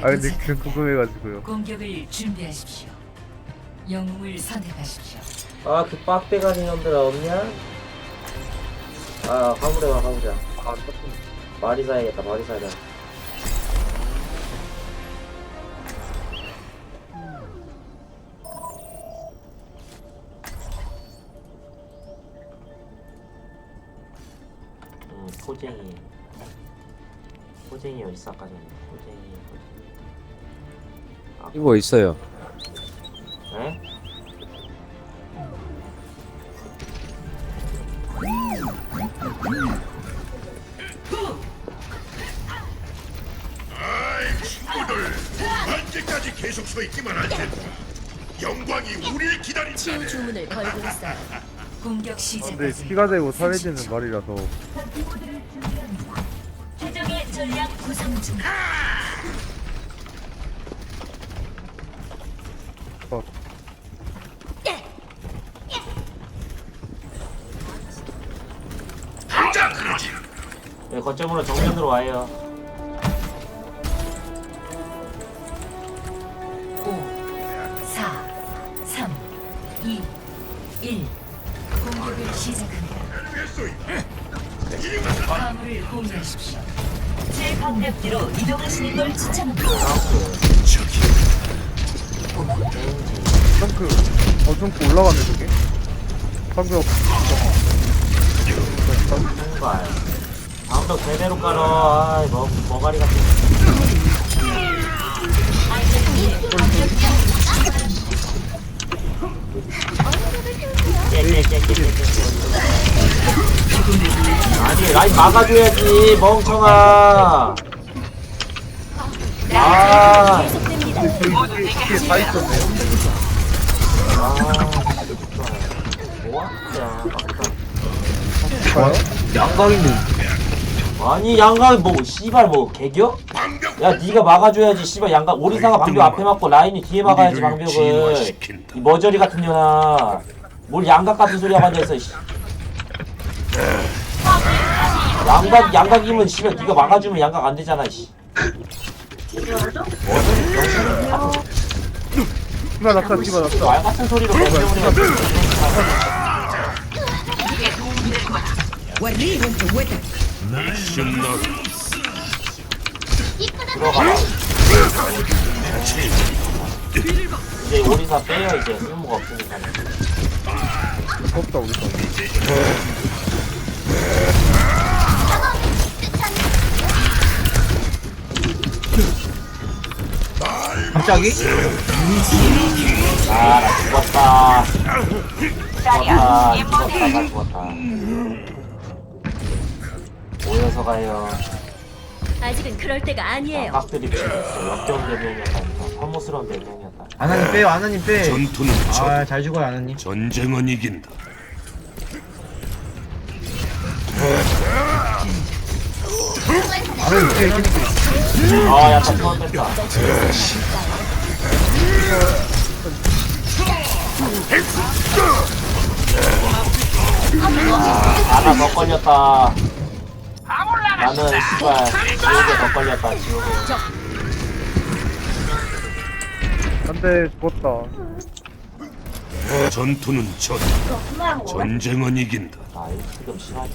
네, 아 근데 그 궁금해가지고요. 공격을 준비하십시오. 영웅을 선택하십시오. 아, 그 빡대가리 놈들아 없냐? 아, 화물에 와, 화물에. 아 조금 말이 사야겠다, 말이 사야 돼. 음, 포쟁이. 포쟁이. 포쟁이, 포쟁이. 이거 있어요. 에? 언제까지 계속 서 있기만 할 텐데 영광이 우리를 기다린다. 치유 주문을 걸고 있어요. 공격 근데 시작까지 피가 되고 살해지는 말이라서 최종의 전략 구성 중. 거점으로 정면으로 와요. 5, 4, 3, 2, 1. 공격을 시작합니다. 화물을 공유하십시오. 제 방벽뒤로 이동하시는 걸 추천합니다. 점프 어 점프 올라가네 저게. 방금 신발. 방 벽 제대로 깔어. 아이, 뭐, 머가리 같은. 깨깨깨깨깨깨. 아니, 라인 막아줘야지, 멍청아. 아. 뒤에 다 있었네요. 아, 뭐야? 막다. 양각인데. 아니 양각 뭐 씨발 뭐 개겨? 야 네가 막아줘야지 씨발 양각 오리사가 방벽 앞에 막고 라인이 뒤에 막아야지 방벽을. 이 머저리 같은 년아 뭘 양각 같은 소리 하고 앉아있어 씨. 양각 양각이면 씨발 네가 막아주면 양각 안 되잖아 씨. 피가 났다 피가 났다. 말 같은 소리로 머저리가 신나 들어가라 이제 오리사 빼요 이제 쓸모가 없으니까 무섭다 우리 거. 갑자기? 아나 죽었다 죽었다 죽었다 나 죽었다 모여서 가요 아직은 그럴 때가 아니에요. 깍들이 역겨운 대명이었다 혐오스러운 대명이었다 아나님 빼요, 아나님 빼. 전투는 저 아, 잘 죽어요, 아나님. 전쟁은 이긴다. 아나님 빼, 아 약간 뺐다 아 하나 더 걸렸다 나는 씨발 지옥에 더 걸렸다 지옥에 안돼 죽었다. 전투는 전 전쟁은 이긴다. 아 지금 심하네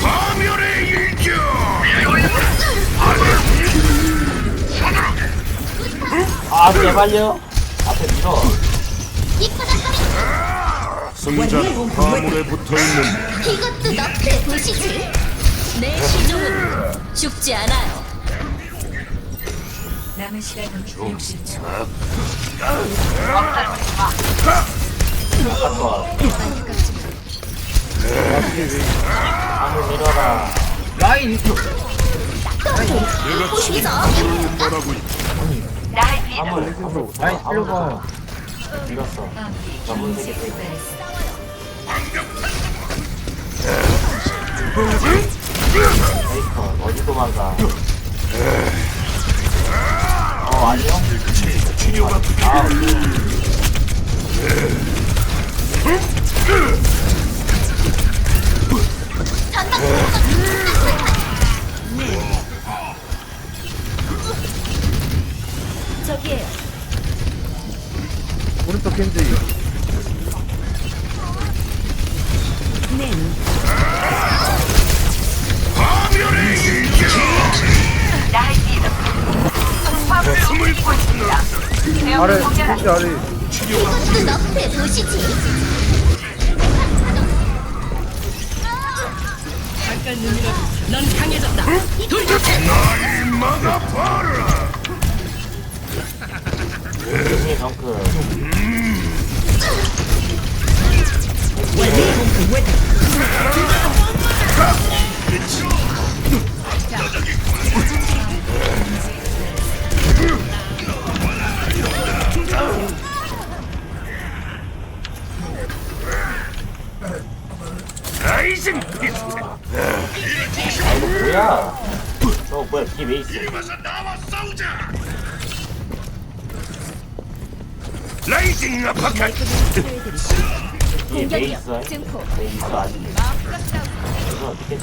파멸의 일격. 아 제발요 앞에 밀어 승자는 화물에 붙어 있는 이것도 너프의 도시지. 내 시종은 죽지 않아요. 남은 시간은 60초. 아까 한번 밀어라 라인, 내가. 한번 스스로. 라인 살려봐. 밀었어. 세계 불발했어. 페이커 어디 도망가 어 아니요? 치료가 아아 중에 정크. 라이징 이거 뭐야? 저거 뭐야? 뒤에 왜 있어? 라이징 왜 공격력? 증폭. 왜 있어 아직? 이거 어떻게?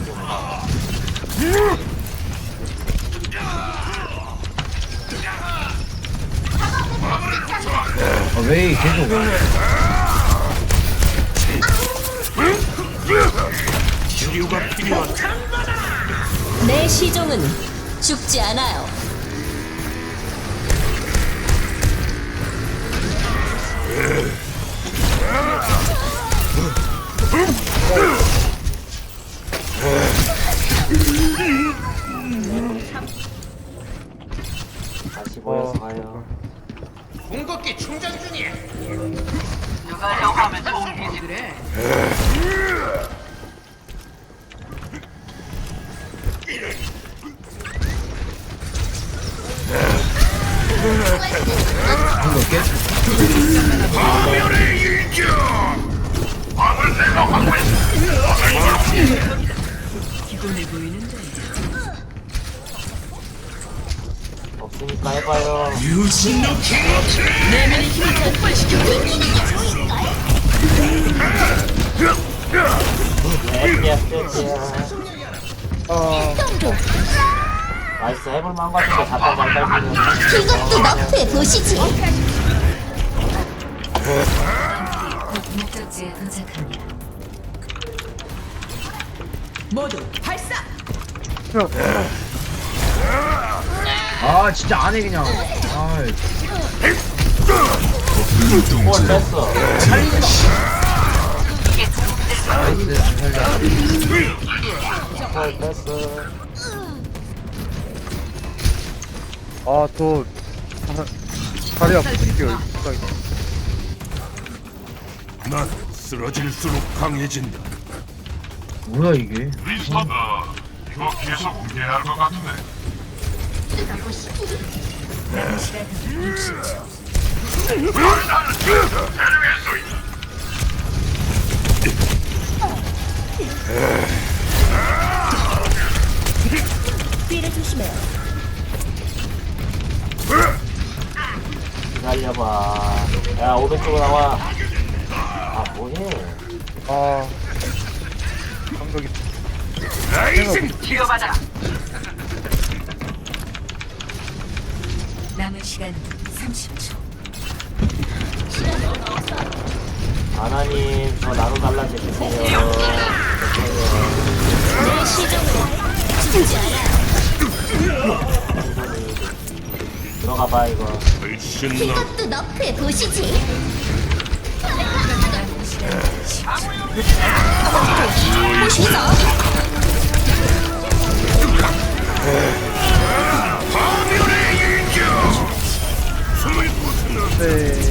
아, 왜 계속 치료가 내 시종은 죽지 않아요. 다시 모여서 가요. 공격기 충전 중이야 한거 깨? 파멸의 일격 왕을 내가 확보했어 없으니까 해봐요. 네, 떼야 떼야. 아 나이스 해볼만 한 것 같은데 잠깐 잠깐 는 이것도 너프에 보시지. 목적지에 도착합니다. 아 진짜 안해 그냥 아이 뭘 뺐어. 안 살려 뭘 뺐어. 아저 다리 아프게요 난 쓰러질수록 강해진다 뭐야 이게 리스타다 이거 계속 움직여야 할 것 같은데 뒤를 조심해요. 기다려봐. 야 오른쪽으로 나와. 아 뭐해? 아 감각이 라이징 남은 시간 30초. 아나님 저 나눠 달라 주세요. 내 시종은 죽지 않아요. 들어가 봐 이거. 이것도 너프에 보시지. 네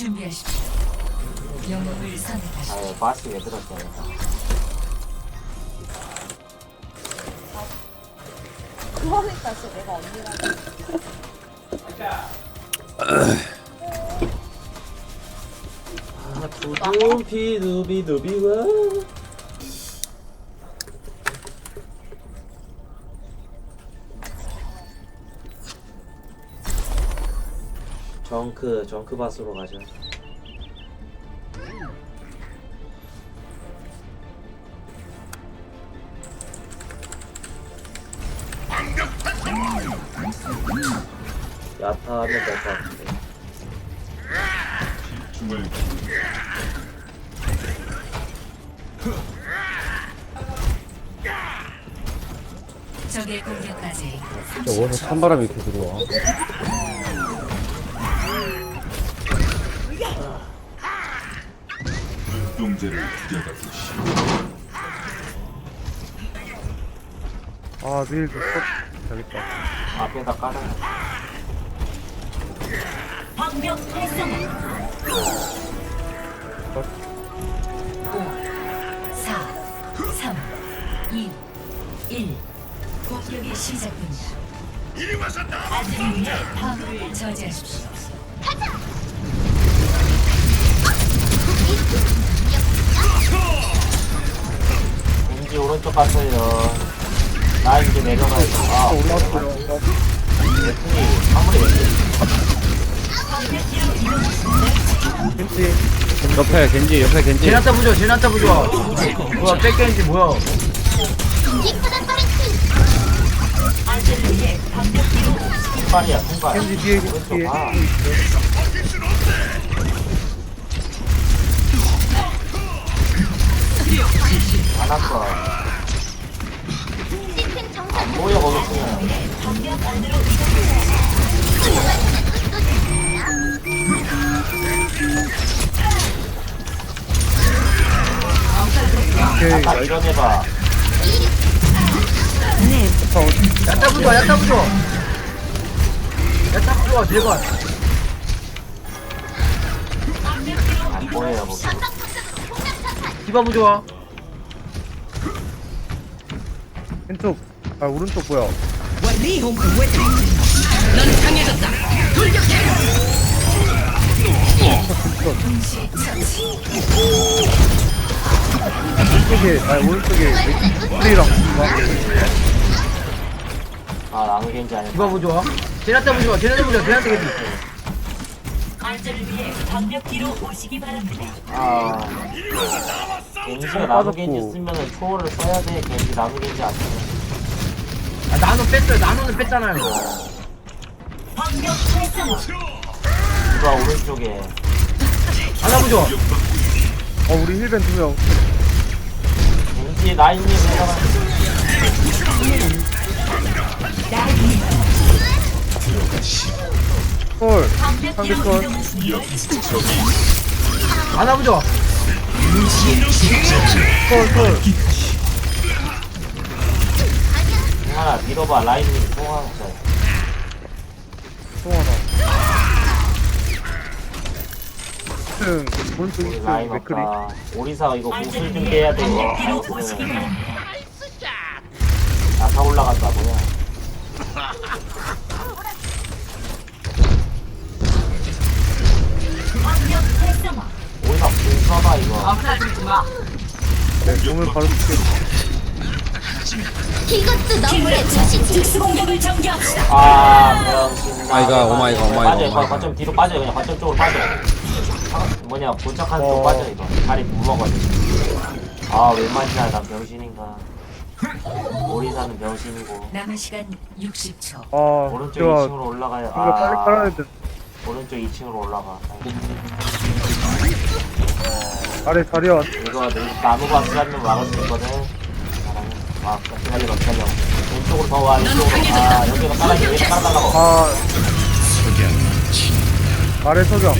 준비하십시오. 영웅을 선택하십시오. 아유 바스 왜 들었어요? 아, 두두비 두비 두비와 정크 정크 바스로 가자. 야타 하면 될 것 같은데. 적의 공격까지 진짜 원에 찬바람이 이렇게 들어와. 눈동자를 들여다보시. 아, 내일 좀 써. 되겠다. 앞에다 깔아. 방벽 활성화 5 4 3 2 1 공격이 시작됩니다 이리 와서 나. 위해 화물을 저지하십시오 오른쪽 갔어요. 나 이제 내려가야 돼. 아, 올라왔어요. 웨튼이 아무리 웨튼. 겐지. 옆에 겐지 옆에 겐지 제나타 부조 제나타 부조 뭐야 백게인지 뭐야 신발이야, 신발. 겐지 뒤에, 뒤에. 봐. 안 아까. 안 보여, 거기 보면. 방벽 안으로 이동하세요 오케이. 아까 이런 해봐. 야타 부조 야타 부조 야타 부조 제발 안 보여요, 거기. 디바 부조 왼쪽. 아, 오른쪽 뭐야. 왼쪽에, 아, 오른쪽에 누가? 아, 나누겐지 아니야. 디바 부조 제나타 부조 제나타 부조 제나타 바랍니다 아. 겐지가 나누겐지 쓰면은 초월을 써야 돼. 겐지 나누겐지 안 쓰면. 아 나노 뺐어요 나노는 뺐잖아요 누가 오른쪽에. 하나 부조 어, 우리 힐벤 두 명. 겐지 라인님 내려가. 헐. 방벽 상대 뒤로 컷. 이동하시는 걸 하나 부조 헐, 헐. 하나 밀어봐. 라인님 통화 자 송하나. 2층, 오른쪽 우리 2층, 라인 맥크리. 없다. 오리사 이거 아들을 준비해야 돼. 이거. 바랍니다 나타 올라갔다 뭐야. 오리사 공 써봐 이거. 네, 공을 바로 줄게. 이것도 너무해 주시지 특수 공격을 전개합시다 아, 병신. 오마이갓, 오마이갓, 오마이갓, 빠져, 오마이갓. 거점 뒤로 빠져, 그냥 거점 쪽으로 빠져. 아, 뭐냐, 도착한 쪽 어. 빠져, 이거. 다리 무먹어가지고. 아, 웬만이야, 난 병신인가. 오리사는 병신이고. 남은 시간 60초 아, 오른쪽 제가 2층으로 올라가요. 이거 빨리 아, 깔아야 돼. 오른쪽 2층으로 올라가. 아래 자리야. 이거 나무가 쓰라면 막을 수 있거든. 아, 기다려, 기다려. 왼쪽으로 더 와, 왼쪽으로. 아, 여기가 깔아줘, 여기 깔아달라고. 아. 아래 석영.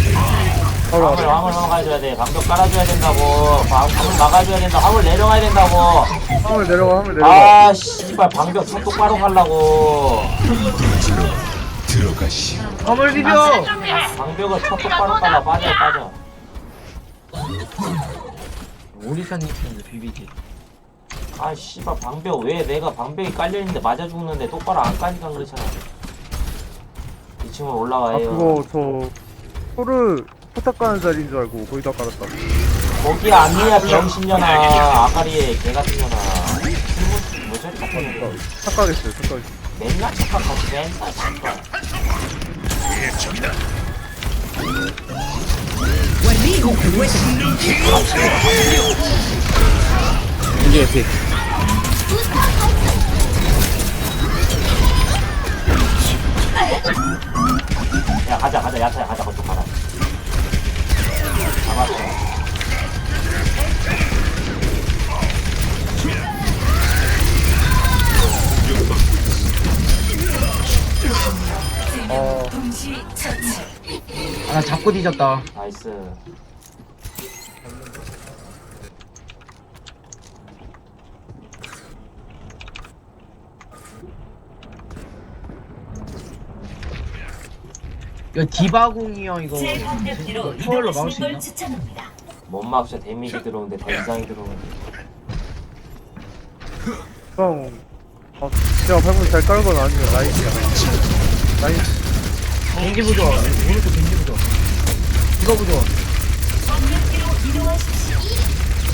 바로 화물. 화물 막아줘야 돼. 방벽 깔아줘야 된다고. 방- 화물 막아줘야 된다. 화물 내려가야 된다고. 화물 내려가, 화물 내려가. 아, 씨발, 방벽 첫 똑바로 가려고. 들어가시. 화물 비벼 방벽을 첫 똑바로 깔라. 빠져, 빠져. 오리사님 비비지 아, 씨발, 방벽 왜 내가 방벽이 깔려있는데 맞아 죽는데 똑바로 안 까니까 그렇잖아. 2층으로 아, 올라와요. 그거 저 소를 포탑 가는 자리인 줄 알고 거기다 깔았다. 거기 아니야, 병신년아. 아까리에 개 같은 년아. 실무, 뭐죠? 착하네. 착각했어요, 착각했어요. 맨날 착각하지, 맨날 착각. 겐지 에피 야 가자 가자 야차야 가자 거쪽 가자 잡았어 어 처치. 아, 나 잡고 뒤졌다. 나이스 이거 디바공이요, 이거. 제 반대로 초월로 막을 이동하시는 수걸 있나? 추천합니다. 못 막셔 데미지 들어오는데 더 이상이 들어오는데 형 어, 제가 발문 잘 깔건 아니에요 라인이야 라인 겐지 부조. 오른쪽 겐지 부조. 이거 부조. 반대로 이동하십시오.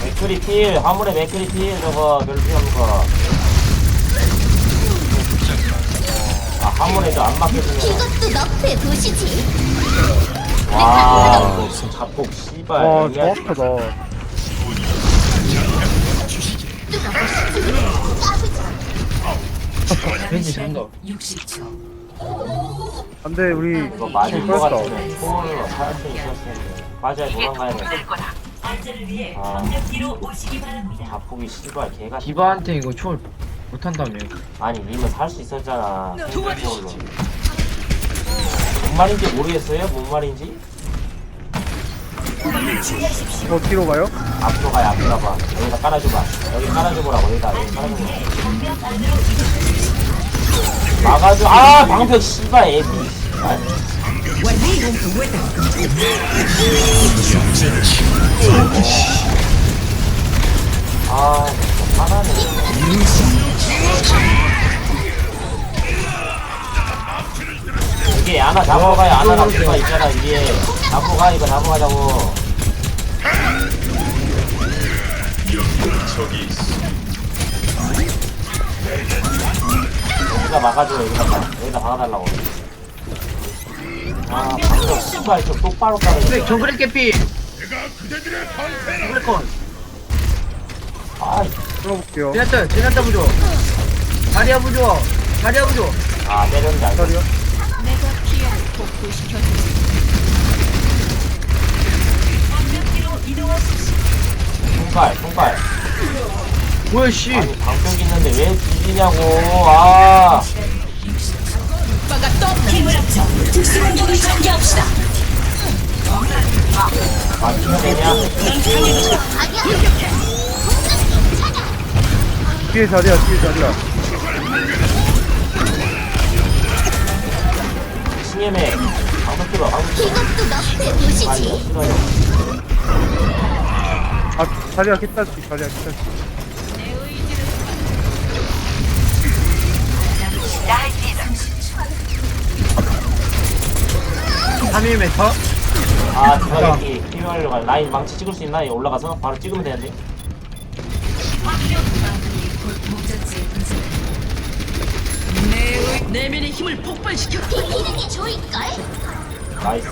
맥크리 필 화물에 맥크리 필 저거 별로 필요 없는 거 아 화물에 저안 맞게주면 이것도 너프에 보시지. 와 자폭 씨발 와 정확하다. 60초. 안돼 우리 이거 맞을 것. 같으면 살수 있었는데 빠져야 도망가야 돼 안전을 위해 아. 반대로 오시기 바랍니다. 자폭이 씨발 개가 디바한테 이거 초월 못한다며. 아니 님은 살수 있었잖아 생각적으로 뭔 말인지 모르겠어요? 뭔 말인지? 저 뒤로 가요? 앞으로 가야 앞으로 가봐 여기다 깔아줘봐 여기 깔아줘보라고 여기다 여기 깔아줘봐. 막아줘 아 방벽 씨발 애비 씨발 아 진짜 화나네 이게 하나 잡아가요 하나 잡고가 있잖아 위에 잡고 가 이거 잡아가자고 적이 있어. 여기다 막아줘 여기다 막- 여기다 막아달라고 아 방벽 씨발 좀 똑바로 그래, 깔아줘 정글의 깨피. 내가 그대들의 방패. 정글의 건. 아, 들어볼게요 제나타, 제나타 부조. 다리아 부조. 다리아 부조. 아안 자리요? 내가 피해를 복구시켜 반대로 이동하십시오. 손발 손발 뭐야, 씨. 아니 방벽 있는데 왜 뒤지냐고 아 힘을 합쳐 특수 공격을 전개합시다. 맞추면 되냐 뒤에 자리야 뒤에 자리야. 신예매 방벽 들어 들어. 이것도 보시지. 싫어요. 아 자리야 기타지 자리야 기타지 삼1 m 아 제가 여기 필요하려고 하- 라인 망치 찍을 수 있나? 올라가서? 바로 찍으면 되는데 비키는 게 좋을걸? 나이스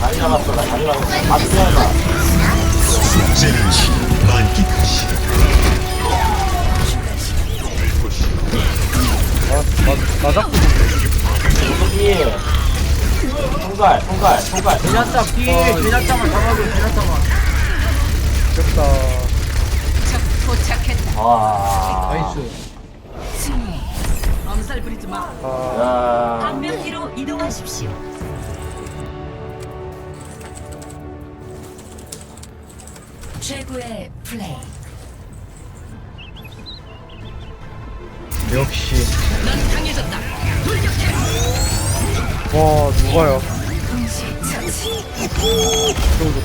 다리 잡았어 나 다리 잡았어 다 피하자 숙제를 만끽하시. 아나 잡고 여기 손갈 손갈 손갈 제나타 피. 제나타만 잡아줘, 제나타만. 됐다 와 나이스. 아야 반벽 뒤로 이동하십시오. 최고의 플레이. 역시. 와 누가요? 동시 처치. 들어오죠